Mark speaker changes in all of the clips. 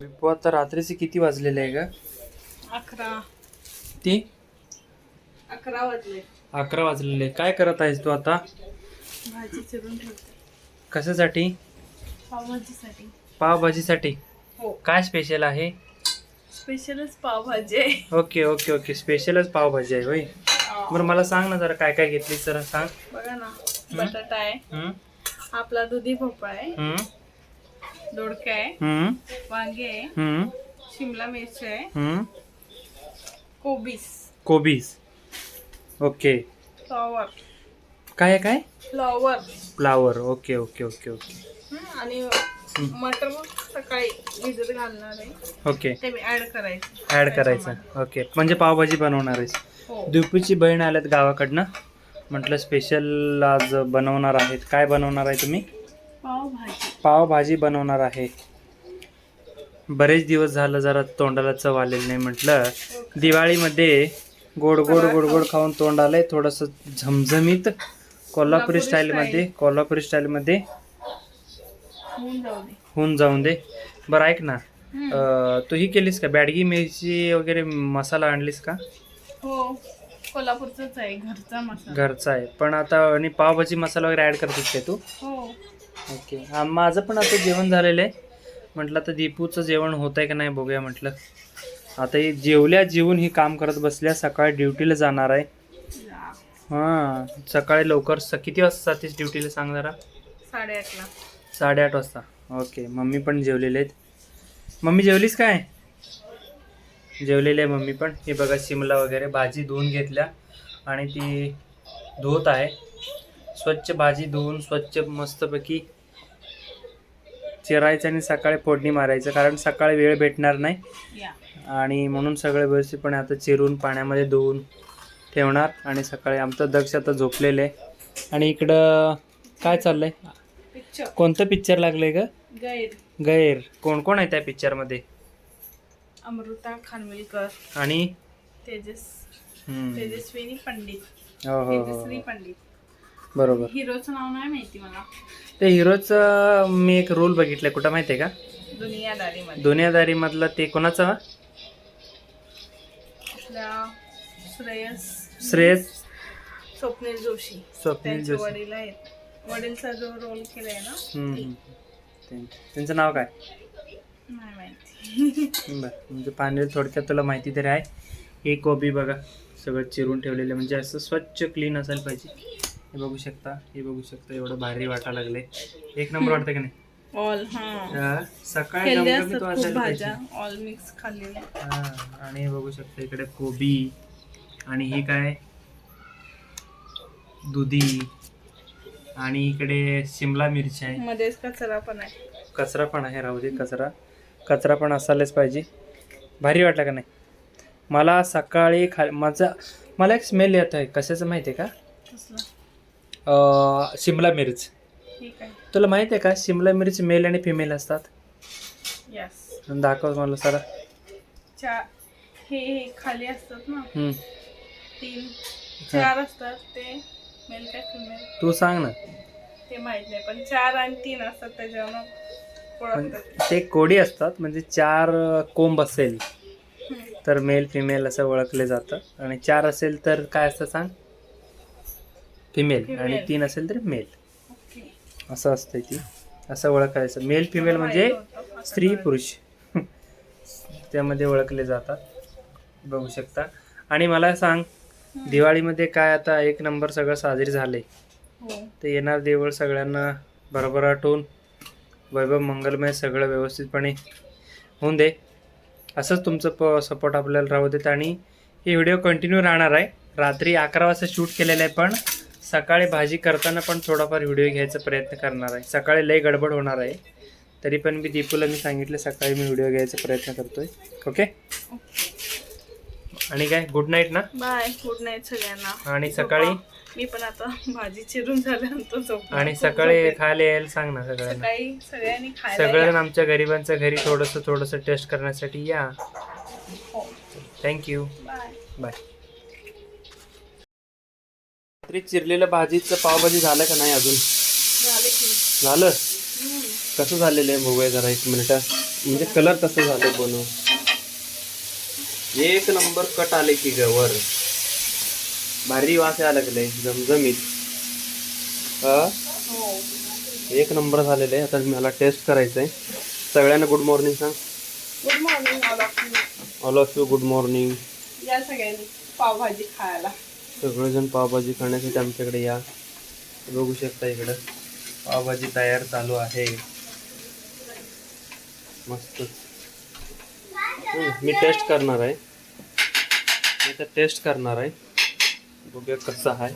Speaker 1: विपू आता रात्रीचे किती वाजलेले आहे का
Speaker 2: अकरा.
Speaker 1: ती?
Speaker 2: अकरा वाजले.
Speaker 1: अकरा वाजलेले. काय करत आहेस तू आता?
Speaker 2: भाजी चिरून ठेवते.
Speaker 1: कशासाठी?
Speaker 2: पावभाजीसाठी.
Speaker 1: पावभाजीसाठी.
Speaker 2: हो.
Speaker 1: काय स्पेशल आहे?
Speaker 2: स्पेशलच पावभाजी आहे.
Speaker 1: Okay okay okay. स्पेशलच पावभाजी आहे होय. बरं मला सांग ना जरा काय काय घेतली जरा सांग.
Speaker 2: बघा ना. बटाटा आहे.
Speaker 1: हम्म,
Speaker 2: आपला दुधी भोपळा आहे.
Speaker 1: हम्म,
Speaker 2: दोडका आहे.
Speaker 1: हम्म,
Speaker 2: वांगे आहे.
Speaker 1: हम्म,
Speaker 2: शिमला मिरची आहे.
Speaker 1: हम्म.
Speaker 2: कोबीस.
Speaker 1: कोबीज ओके.
Speaker 2: फ्लॉवर.
Speaker 1: काय आहे काय?
Speaker 2: Flower.
Speaker 1: Flower. Okay okay okay okay.
Speaker 2: आणि मटर मग सकाळी भिजत घालणार आहे.
Speaker 1: ओके.
Speaker 2: ते मी ऍड करायचं.
Speaker 1: ऍड करायचं. ओके. म्हणजे पावभाजी बनवणार आहेस.
Speaker 2: हो.
Speaker 1: दुपीची बहीण आल्यात गावाकडनं. म्हटलं स्पेशल आज बनवणार आहेत. काय बनवणार आहे तुम्ही?
Speaker 2: पावभाजी.
Speaker 1: बनवणार आहे. बरेच दिवस झालं जरा तोंडाला चव आलेली नाही म्हटलं. दिवाळीमध्ये गोड गोड गोड गोड खाऊन तोंड आलंय. थोडंसं झमझमीत कोल्हापुरी स्टाईलमध्ये कोल्हापुरी स्टाईलमध्ये
Speaker 2: होऊन
Speaker 1: जाऊन दे. बरं ऐक ना. अं, तू ही केलीस का? बॅडगी मिरची वगैरे मसाला आणलीस का?
Speaker 2: हो कोल्हापूरचाच आहे घरचा मसाला.
Speaker 1: घरचा आहे. पण आता आणि पावभाजी मसाला वगैरे ऍड करतेस काय तू?
Speaker 2: हो.
Speaker 1: ओके. हा, माझं पण आता जेवण झालेलं आहे. म्हटलं आता दीपूचं जेवण होत आहे का नाही बघूया म्हटलं. आता ही जेवल्या जेवून ही काम करत बसल्या सकाळी ड्युटीला जाणार आहे. हां सकाळी लवकर स किती वाजता जातेस ड्युटीला सांग जरा?
Speaker 2: साडेआठला.
Speaker 1: साडेआठ वाजता. ओके मम्मी पण जेवलेले आहेत. मम्मी जेवलीस काय? जेवलेली आहे मम्मी पण. हे बघा शिमला वगैरे. भाजी धुवून घेतल्या आणि ती धुवत आहे. स्वच्छ भाजी धुवून स्वच्छ मस्तपैकी चिरायचं आणि सकाळी फोडणी मारायचं कारण सकाळी वेळ भेटणार नाही. आणि म्हणून सगळे व्यवस्थितपणे आता चिरून पाण्यामध्ये धुवून ठेवणार आणि सकाळी आमचं दक्ष आता झोपलेलं आहे. आणि इकडं काय चाललंय?
Speaker 2: पिक्चर
Speaker 1: कोणतं पिक्चर लागलंय
Speaker 2: गैर.
Speaker 1: गैर. कोण कोण आहे त्या पिक्चरमध्ये
Speaker 2: अमृता खानविलकर.
Speaker 1: आणि?
Speaker 2: तेजस. तेजस्विनी पंडित.
Speaker 1: हो हो हो हो.
Speaker 2: पंडित.
Speaker 1: बरोबर.
Speaker 2: हिरोचं नाव नाही माहिती मला.
Speaker 1: ते हिरोचं मी एक रोल बघितलाय कुठं माहितीये का?
Speaker 2: दुनियादारीमध्ये.
Speaker 1: दुनियादारी मधला ते कोणाचा
Speaker 2: श्रेयस.
Speaker 1: श्रेयस.
Speaker 2: स्वप्नील जोशी.
Speaker 1: स्वप्नील
Speaker 2: त्यांचे
Speaker 1: जोशी.
Speaker 2: वडील आहेत. वडीलचा जो रोल केलाय ना
Speaker 1: हम्म, हम्म. ते- त्यांचं नाव काय?
Speaker 2: नाही माहिती.
Speaker 1: बरं म्हणजे पाणी थोडक्यात तुला माहिती तरी आहे. हे कोबी बघा सगळं चिरून ठेवलेलं म्हणजे असं स्वच्छ क्लीन असायला पाहिजे. हे बघू शकता हे बघू शकता एवढं भारी वाटा लागले एक नंबर वाटतं का नाही?
Speaker 2: ऑल हा.
Speaker 1: सकाळी
Speaker 2: हेल्दी
Speaker 1: गमगमीत
Speaker 2: असतात खूप
Speaker 1: वाचायला
Speaker 2: भाज्या
Speaker 1: पाहिजे.
Speaker 2: ऑल मिक्स खाल्लेल्या
Speaker 1: हा, आणि हे बघू शकता इकडे कोबी आणि ही काय? दुधी आणि इकडे शिमला मिरची आहे.
Speaker 2: मध्येच कचरा पण आहे.
Speaker 1: कचरा पण आहे राहू दे कचरा. कचरा पण असायलाच पाहिजे. भारी वाटलं का नाही? मला सकाळी खा माझा मला एक स्मेल येत आहे कशाचं माहिती आहे का?
Speaker 2: कसलं?
Speaker 1: शिमला मिरच.
Speaker 2: ठीक आहे.
Speaker 1: तुला माहिती आहे का शिमला मिरच मेल आणि फिमेल असतात?
Speaker 2: यस
Speaker 1: दाखव मला सर.
Speaker 2: चार हे हे खाली असतात ना?
Speaker 1: हम्म.
Speaker 2: तीन चार असतात ते मेल काय फिमेल
Speaker 1: तू सांग ना.
Speaker 2: ते माहीत नाही पण चार आणि तीन असतात त्याच्यावर ओळखतात.
Speaker 1: ते कोडी असतात म्हणजे चार कोंब असेल
Speaker 2: हम्म.
Speaker 1: तर मेल फिमेल असं ओळखले जातं. आणि चार असेल तर काय असतं सांग? फिमेल आणि
Speaker 2: Female.
Speaker 1: तीन असेल तर मेल. असं असतंय ती. असं ओळखायचं. मेल फिमेल म्हणजे स्त्री. पुरुष. त्यामध्ये ओळखले जातात. बघू शकता. आणि मला सांग. दिवाळीमध्ये काय आता एक नंबर सगळं साजरी झाले
Speaker 2: हो.
Speaker 1: तर येणार देवळ सगळ्यांना भरभराटून वैभव मंगलमय सगळं व्यवस्थितपणे होऊन दे. असंच तुमचं प सपोर्ट आपल्याला राहू देत. आणि हे व्हिडिओ कंटिन्यू राहणार आहे. रात्री अकरा वाजता शूट केलेलं आहे पण सकाळी भाजी करताना पण थोडाफार व्हिडिओ घ्यायचा प्रयत्न करणार आहे. सकाळी लई गडबड होणार आहे. तरी पण मी दीपूला मी सांगितलं सकाळी मी व्हिडिओ घ्यायचा प्रयत्न करतोय. ओके? आणि काय? गुड नाईट ना?
Speaker 2: बाय. गुड नाईट सगळ्यांना.
Speaker 1: आणि सकाळी?
Speaker 2: मी पण आता भाजी चिरून झाल्यानंतर
Speaker 1: आणि सकाळी खायला यायला सांग ना सगळ्यांना.
Speaker 2: सगळ्यांनी या.
Speaker 1: आमच्या गरिबांच्या घरी थोडंसं थोडंसं टेस्ट करण्यासाठी या.
Speaker 2: हो.
Speaker 1: थँक्यू
Speaker 2: बाय
Speaker 1: बाय रात्री चिरलेलं भाजीचं पावभाजी झालं का नाही अजून?
Speaker 2: झाले की.
Speaker 1: झालं?
Speaker 2: हम्म.
Speaker 1: कसं झालेलं आहे बघूया जरा एक मिनिट.
Speaker 3: म्हणजे कलर तसं झालं बनव एक नंबर कट आले की ग वर. भारी वास यायला लागले जमजमीत. हा
Speaker 2: हो.
Speaker 3: एक नंबर झालेलं आहे. आता मला टेस्ट करायचं आहे सगळ्यांना गुड मॉर्निंग सांग.
Speaker 2: Good morning all of you
Speaker 3: all of you good morning
Speaker 2: या सगळ्यांनी पावभाजी खायला.
Speaker 3: सगळेजण पावभाजी खाण्यासाठी आमच्याकडे या. बघू शकता इकडं. पावभाजी तयार चालू आहे. मस्त. मी टेस्ट करणार आहे. मी तर टेस्ट करणार आहे. बघूया कसा आहे.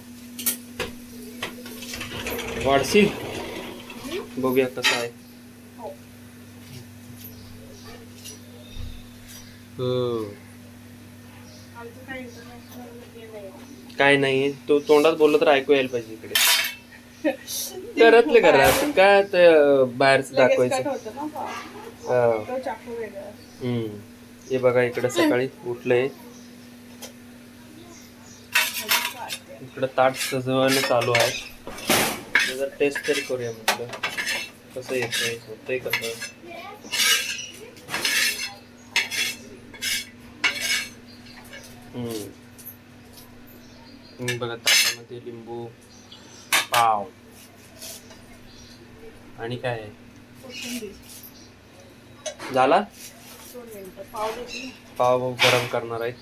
Speaker 3: वाढशील? बघूया कसा आहे.
Speaker 2: हो आहे.
Speaker 3: काय नाही तो तोंडात बोललं तर ऐकू यायला पाहिजे इकडे घरातले घरात काय ते बाहेरचं दाखवायचं
Speaker 2: होतं.
Speaker 3: हा. हम्म. हे बघा इकडे सकाळी उठलंय इकडं ताट सजवणं चालू आहे जर टेस्ट तरी करूया म्हटलं कसं येतंय होतंय कसं हम्म. हम्म, बघा ताटामध्ये लिंबू पाव आणि काय? आहे. झाला.
Speaker 2: पाव
Speaker 3: गरम करणार आहेत.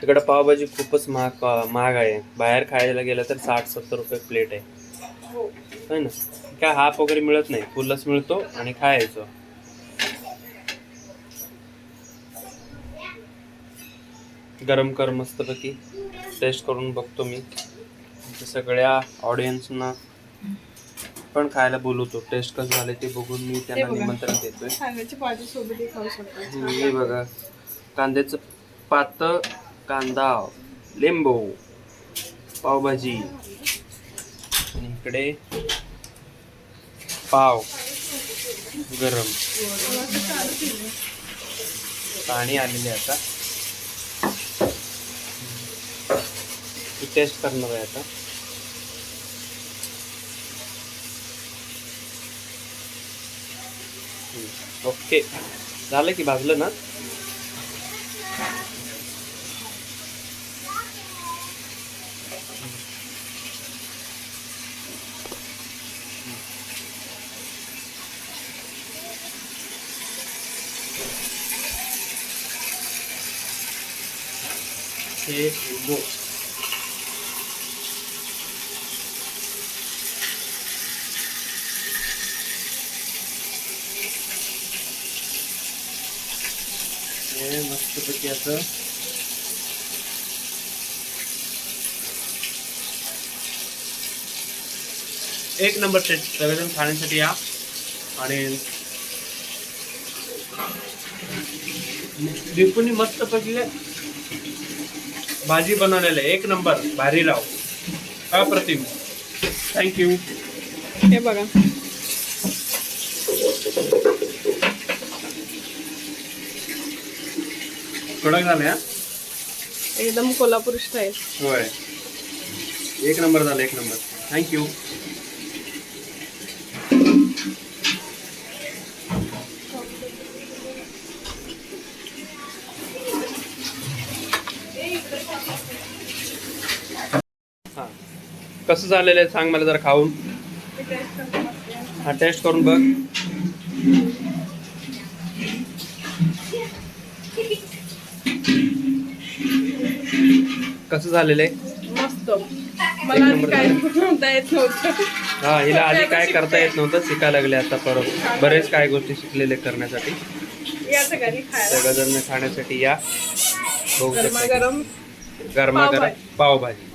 Speaker 3: तिकडे पावभाजी खूपच महाग महाग आहे. बाहेर खायला गेलं तर साठ सत्तर रुपये प्लेट आहे.
Speaker 2: हो.
Speaker 3: है ना? काय हाफ वगैरे मिळत नाही. फुलच मिळतो आणि खायचं. गरम कर मस्तपैकी. टेस्ट करून बघतो मी. सगळ्या ऑडियन्सना पण खायला बोलवतो. टेस्ट कसं झालं ते बघून मी त्यांना. निमंत्रण देतोय. हे बघा. कांद्याचं पातळ कांदा लिंबू पावभाजी. इकडे पाव. गरम. पाणी आलेले आता. टेस्ट करणार आहे आता. ओके झालं की भाजलं ना? हे लिंबू हे मस्तपैकी असं. एक नंबर टेस्ट सगळेजण खाण्यासाठी या. आणि दीपूनी मस्तपैकी भाजी बनवलेलं आहे. एक नंबर भारी लाव अप्रतिम. थँक्यू
Speaker 2: हे बघा.
Speaker 3: कडक झाले हा
Speaker 2: एकदम कोल्हापूर स्टाईल
Speaker 3: होय. एक नंबर झालं एक नंबर. थँक्यू हा. कसं झालेलं आहे? सांग मला जरा खाऊन. हा टेस्ट करून बघ. कसं झालेलं आहे?
Speaker 2: मस्त. मला आधी
Speaker 3: नंबर
Speaker 2: काय बनवता येत नव्हतं.
Speaker 3: हा हिला आधी काय करता येत नव्हतं शिकायला लागले आता परत. बरेच काय गोष्टी शिकलेले करण्यासाठी.
Speaker 2: या सगळ्यांनी खायला.
Speaker 3: सगळेजण खाण्यासाठी या. बघू शकता
Speaker 2: गरमागरम
Speaker 3: गरमा गरम
Speaker 2: पावभाजी.
Speaker 3: पावभाजी.